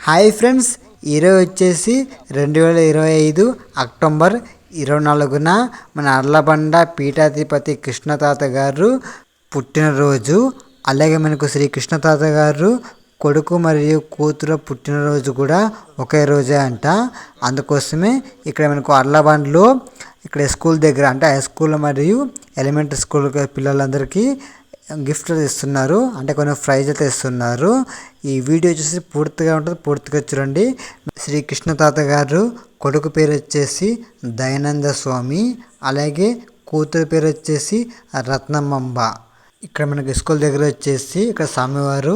Hi friends ఈరోజు వచ్చేసి రెండు వేల ఇరవై ఐదు అక్టోబర్ ఇరవై నాలుగున మన అర్లబండ పీఠాధిపతి కృష్ణతాత గారు పుట్టినరోజు. అలాగే మనకు శ్రీ కృష్ణతాత గారు కొడుకు మరియు కూతురు పుట్టినరోజు కూడా ఒకే రోజే అంట. అందుకోసమే ఇక్కడ మనకు అర్లబండ్లో ఇక్కడ స్కూల్ దగ్గర అంటే హై స్కూల్ మరియు ఎలిమెంటరీ స్కూల్ పిల్లలందరికీ గిఫ్ట్లు ఇస్తున్నారు అంటే కొన్ని ప్రైజ్ అయితే ఇస్తున్నారు ఈ వీడియో వచ్చేసి పూర్తిగా ఉంటుంది. పూర్తిగా చూడండి. శ్రీ కృష్ణ తాత గారు కొడుకు పేరు వచ్చేసి దయానంద స్వామి. అలాగే కూతురు పేరు వచ్చేసి రత్నమ్మంబ. ఇక్కడ మనకి స్కూల్ దగ్గర వచ్చేసి ఇక్కడ స్వామివారు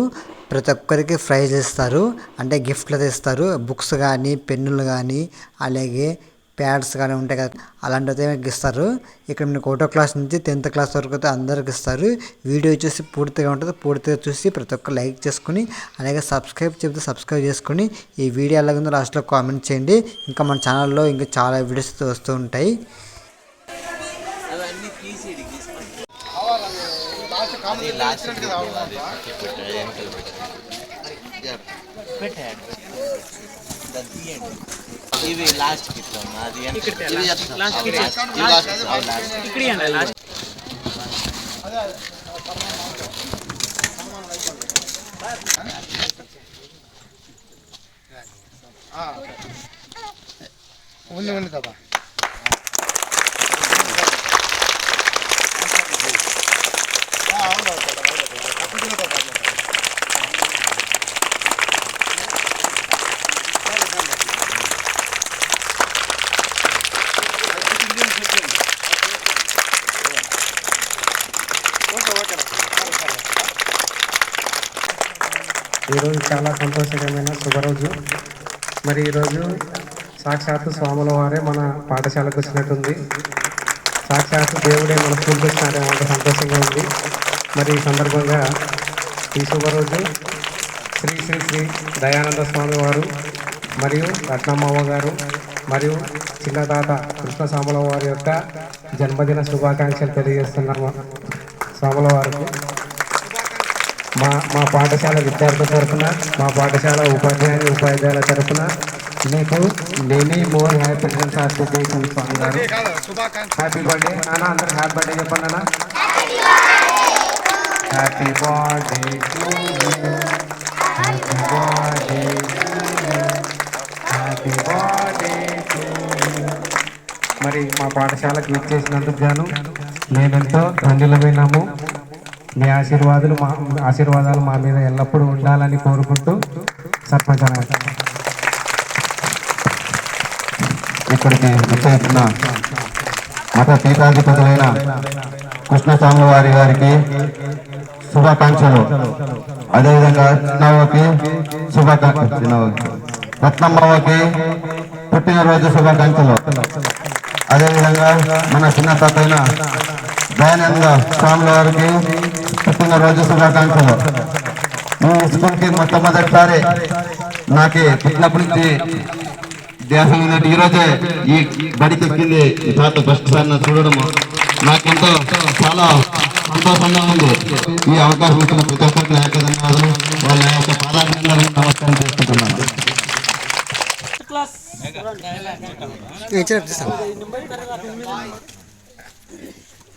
ప్రతి ఒక్కరికి ప్రైజ్ ఇస్తారు. అంటే గిఫ్ట్లు ఇస్తారు బుక్స్ కానీ పెన్నులు కానీ అలాగే ప్యాడ్స్ కానీ ఉంటాయి కదా అలాంటివి ఇస్తారు ఇక్కడ మనకు ఒకటో క్లాస్ నుంచి టెన్త్ క్లాస్ వరకు అయితే అందరికి ఇస్తారు. వీడియో వచ్చేసి పూర్తిగా ఉంటుంది. పూర్తిగా చూసి ప్రతి ఒక్క లైక్ చేసుకుని అలాగే సబ్స్క్రైబ్ చెప్తే సబ్స్క్రైబ్ చేసుకుని ఈ వీడియో ఎలాగుందో లాస్ట్లో కామెంట్ చేయండి. ఇంకా మన ఛానల్లో ఇంకా చాలా వీడియోస్ వస్తూ ఉంటాయి. పెట్టాడు దాన్ని తీయండి ఇవి లాస్ట్ ఇస్తాం అది ఎంత- ఇవి చెప్తాం. అవి లాస్ట్. ఇవి లాస్ట్ ఇస్తాం. అవి లాస్ట్. ఉంది ఉంది కదా ఈరోజు చాలా సంతోషకరమైన శుభరోజు. మరి ఈరోజు సాక్షాత్తు స్వాముల వారే మన పాఠశాలకు వచ్చినట్టుంది. సాక్షాత్తు దేవుడే మన స్కూల్కి వచ్చినారే అంత సంతోషంగా ఉంది. మరి ఈ సందర్భంగా ఈ శుభరోజు శ్రీ శ్రీ శ్రీ దయానంద స్వామి వారు మరియు రత్నమ్మవ్వ గారు మరియు చిన్నదాత కృష్ణ స్వాముల వారి యొక్క జన్మదిన శుభాకాంక్షలు తెలియజేస్తున్నాము స్వాముల వారికి. మా మా పాఠశాల విద్యార్థుల తరఫున మా పాఠశాల ఉపాధ్యాయుని ఉపాధ్యాయుల తరఫున మీకు many more happy returns of the day Swami గారు. హ్యాపీ బర్త్డే నాన్న అందరికి హ్యాపీ బర్త్డే చెప్పండి నాన్న. Happy birthday happy birthday happy birthday మరి మా పాఠశాలకు విచ్చేసినందుకు గాను మేమెంతో ధన్యులమైనాము. మీ ఆశీర్వాదాలు మా ఆశీర్వాదాలు మా మీద ఎల్లప్పుడూ ఉండాలని కోరుకుంటూ సర్పంచ్ ఇక్కడికి విచ్చేసిన మత పీఠాధిపతులైన కృష్ణస్వామి వారి గారికి శుభాకాంక్షలు. అదేవిధంగా చిన్నవ్వకి శుభాకాంక్షలు రత్నమ్మకి పుట్టినరోజు శుభాకాంక్షలు. అదేవిధంగా మన చిన్న తాతైన దయానంద స్వామి వారికి పుట్టినరోజు శుభాకాంక్షలు. ఈ స్కూల్కి మొట్టమొదటిసారి నాకు పుట్టినప్పటి నుంచి దేశం ఉన్నట్టు ఈ రోజే ఈ బడికి ఎక్కింది ఈ తాత ఫస్ట్ సార్ చూడడం నాకెంతో చాలా సంతోషంగా ఉంది. ఈ అవకాశం ఇచ్చిన ప్రతి ఒక్కరికి నా యొక్క ధన్యవాదాలు వాళ్ళ యొక్క పాదాభినందనలు నమస్కారం చేసుకుంటున్నాను.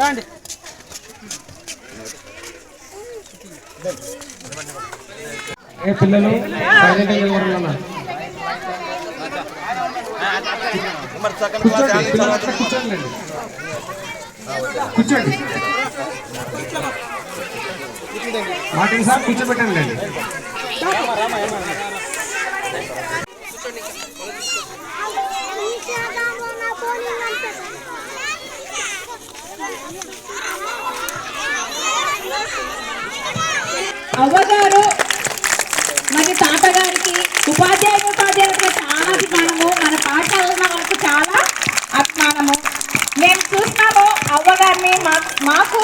రండి ఏ పిల్లలు? నిలబడండి అన్న. కూర్చోండి. కూర్చోండి మాటింగ్ సార్ కూర్చోబెట్టండి. లేండి అవ్వగారు మరి తాతగారికి ఉపాధ్యాయులు ఉపాధ్యాయులకు చాలా అభిమానము మన పాఠశాలలో ఉన్న వాళ్ళకు చాలా అభిమానము మేము చూసినాము అవ్వగారిని మా మాకు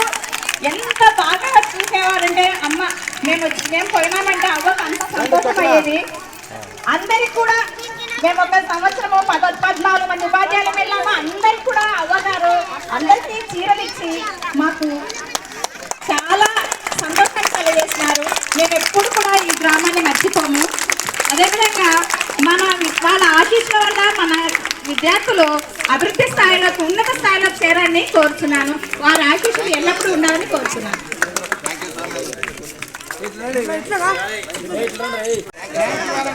ఎంత బాగా చూసేవారంటే అమ్మ మేము వచ్చి- మేము పోయినామంటే అవ్వకు అంత సంతోషమయ్యేది అందరికి కూడా మేము ఒక సంవత్సరము పద పద్నాలుగు మంది ఉపాధ్యాయులు వెళ్ళాము అందరికి కూడా అవ్వగారు అందరికీ చీరలు ఇచ్చి మాకు చాలా సంతోషాన్ని కలిగేసినారు మేము ఎప్పుడు కూడా ఈ గ్రామాన్ని మర్చిపోము అదేవిధంగా మన వాళ్ళ ఆశీస్సుల వల్ల మన విద్యార్థులు అభివృద్ధి స్థాయిలోకి ఉన్నత స్థాయిలో చేరాలని కోరుచున్నాను. వారి ఆశీస్సులు ఎల్లప్పుడూ ఉండాలని కోరుచున్నాను.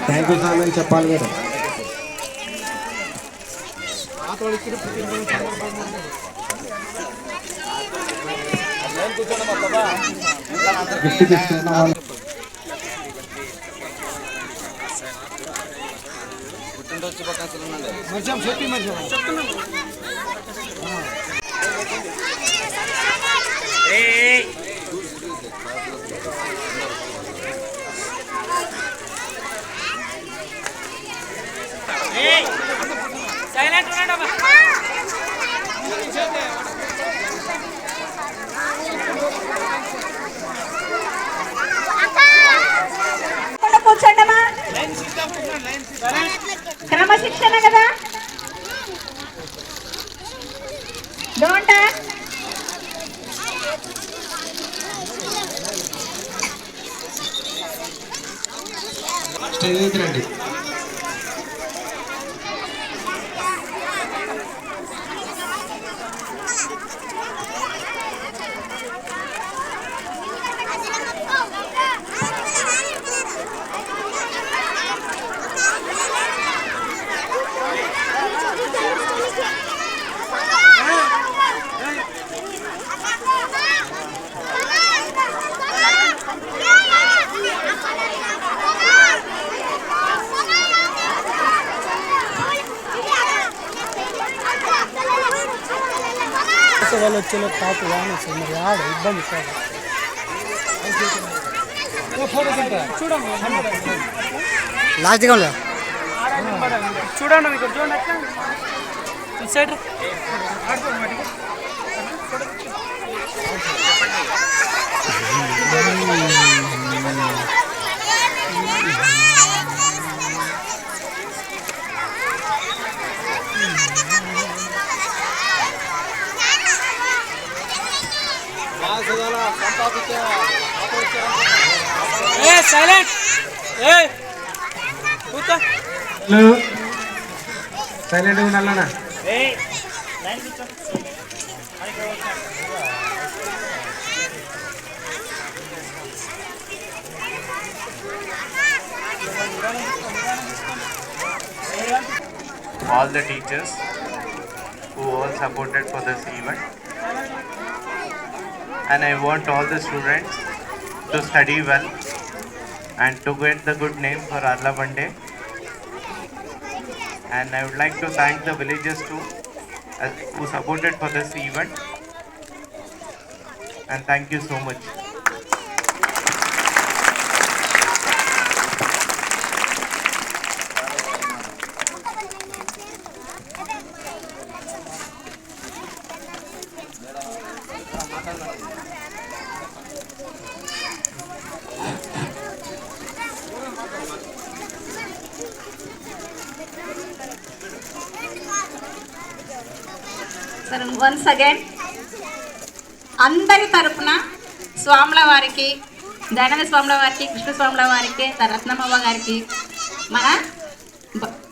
థ్యాంక్ యూ సార్ అని చెప్పాలి మీరు గిఫ్ట్ వాళ్ళు పుట్టినరోజు శుభాకాంక్షలు ఉండండి మంచిగా చెప్పి మంచిగా ఇక్కడ కూర్చోండమ్మా క్రమశిక్షణ కదా? డోంట స్టేజ్ రండి వాళ్ళు వచ్చేలో పాప వాన వస్తుంది. మరి ఆడ ఇబ్బంది కాదు. ఫోటో చూడండి ఉందా? చూడండి ఇక్కడ silent. Hey. ಕೂತ ಹಲೋ ಸೈಲೆಂಟ್ ಉನ್ನಲ್ಲಣ್ಣ ಏ ಲೈನ್ ಬಿಚ್ಚು ಅದಕ್ಕೆ ಹೋಗ್ತಾ all the teachers who all supported for this event. And I want all the students to study well. And to get the good name for Arla Bande. And I would like to thank the villagers too uh, who supported for this event. And thank you so much. Once again అందరి తరపున స్వాముల వారికి దయానంద స్వాముల వారికి కృష్ణ స్వాముల వారికి రత్నమ్మ గారికి మన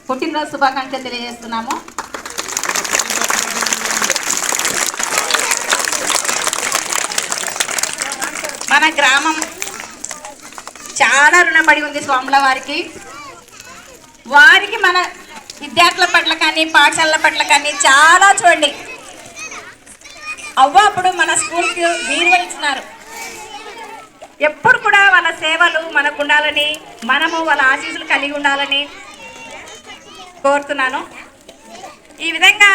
పుట్టినరోజు శుభాకాంక్షలు తెలియజేస్తున్నాము. మన గ్రామం చాలా రుణపడి ఉంది స్వాముల వారికి. వారికి మన విద్యార్థుల పట్ల కానీ పాఠశాలల పట్ల కానీ చాలా చూడండి. అవ్వ అప్పుడు మన స్కూల్కి నిర్వహించినారు ఎప్పుడు కూడా వాళ్ళ సేవలు మనకు ఉండాలని మనము వాళ్ళ ఆశీస్సులు కలిగి ఉండాలని కోరుతున్నాను. ఈ విధంగా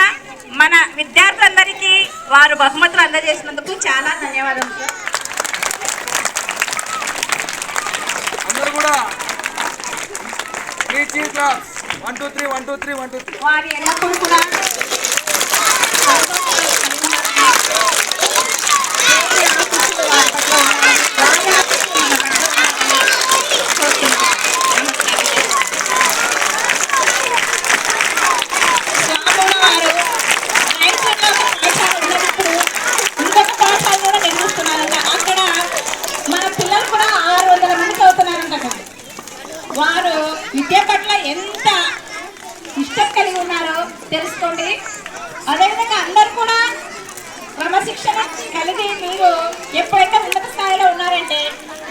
మన విద్యార్థులందరికీ వారు బహుమతులు అందజేసినందుకు చాలా ధన్యవాదాలు అందరూ కూడా one two three one two three one two three వారి ఎల్లప్పుడూ కూడా స్వాముల వారు రాయచోటిలో పాఠశాల ఉన్నప్పుడు ఇంకొక పాఠశాల కూడా నిర్మిస్తున్నారంట అక్కడ మన పిల్లలు కూడా ఆరు వందల మంది చదువుతున్నారంట అక్కడ. వారు విద్య పట్ల ఎంత ఇష్టం కలిగి ఉన్నారో తెలుసుకోండి అదేవిధంగా అందరు కూడా క్రమశిక్షణ కలిగి మీరు ఎప్పుడైతే ఉన్నత స్థాయిలో ఉన్నారంటే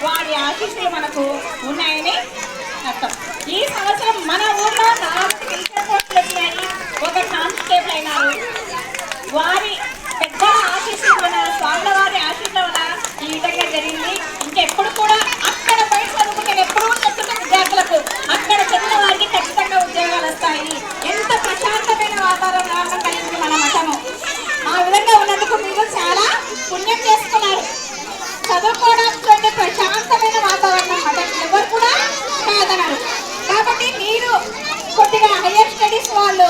వారి ఆశీస్సులు మనకు ఉన్నాయని అర్థం ఈ సంవత్సరం మన ఊర్లో నాలుగు టీచర్ పోస్టులు వచ్చినాయి ఒక కానిస్టేబుల్ అయినారు వారి పెద్దల ఆశీస్సులు మన స్వాముల వారి ఆశీస్సులు వల్ల ఈ విధంగా జరిగింది ఇంకెప్పుడు కూడా అక్కడ పై చదువుకు నేను ఎప్పుడూ చెప్తున్న విద్యార్థులకు అక్కడ చదివిన వారికి ఖచ్చితంగా ఉద్యోగాలు వస్తాయి ఎంత ప్రశాంతమైన వాతావరణం కలిగింది మన మఠము ఆ విధంగా ఉన్నందుకు మీరు చాలా పుణ్యం చేసుకున్నారు చదువుకోవడానికి ప్రశాంతమైన వాతావరణం మఠం ఎవరు కూడా కాదన్నారు కాబట్టి మీరు కొద్దిగా హయ్యర్ స్టడీస్ వాళ్ళు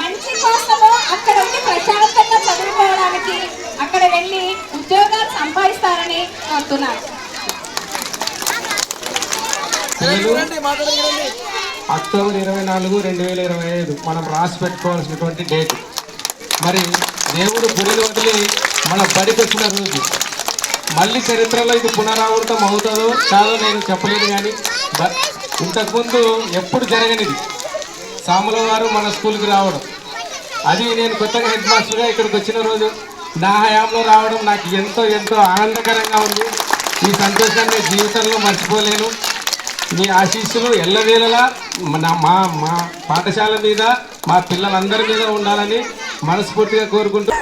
మంచి కోసము అక్కడ ఉండి ప్రశాంతంగా చదువుకోవడానికి అక్కడ వెళ్ళి ఉద్యోగాలు అక్టోబర్ ఇరవై నాలుగు రెండు వేల ఇరవై ఐదు మనం రాసి పెట్టుకోవాల్సినటువంటి డేట్. మరి దేవుడు గుడిని వదిలి మన బడికి వచ్చిన రోజు మళ్ళీ చరిత్రలో ఇది పునరావృతం అవుతుందో కాదో నేను చెప్పలేను కానీ ఇంతకుముందు ఎప్పుడు జరగనిది? సాముల వారు మన స్కూల్కి రావడం. అది నేను కొత్తగా హెడ్ మాస్టర్గా ఇక్కడికి వచ్చిన రోజు. నా హయాంలో రావడం నాకు ఎంతో ఎంతో ఆనందకరంగా ఉంది. ఈ సంతోషాన్ని జీవితంలో మర్చిపోలేను. మీ ఆశీస్సులు ఎల్లవేళలా మన మా మా పాఠశాల మీద మా పిల్లలందరి మీద ఉండాలని మనస్ఫూర్తిగా కోరుకుంటూ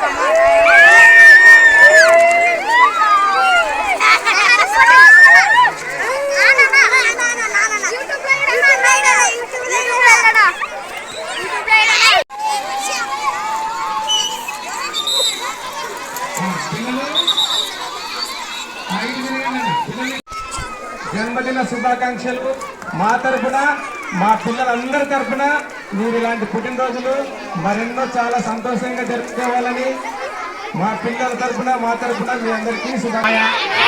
జన్మదిన శుభాకాంక్షలు మా తరపున మా పిల్లలందరి తరపున మీరు ఇలాంటి పుట్టినరోజులు మరెన్నో చాలా సంతోషంగా జరుపుకోవాలని మా పిల్లల తరపున మా తరపున మీ అందరికీ శుభాకాంక్షలు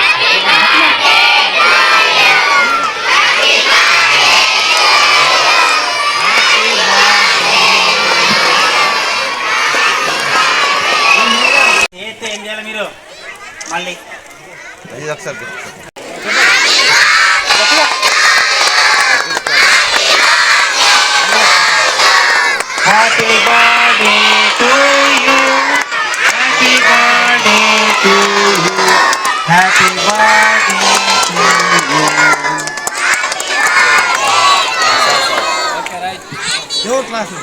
చేస్తే ఏం చేయాలి మీరు మళ్ళీ Happy birthday to you. Happy birthday to you. Happy birthday to you. Happy birthday to you. Your classes.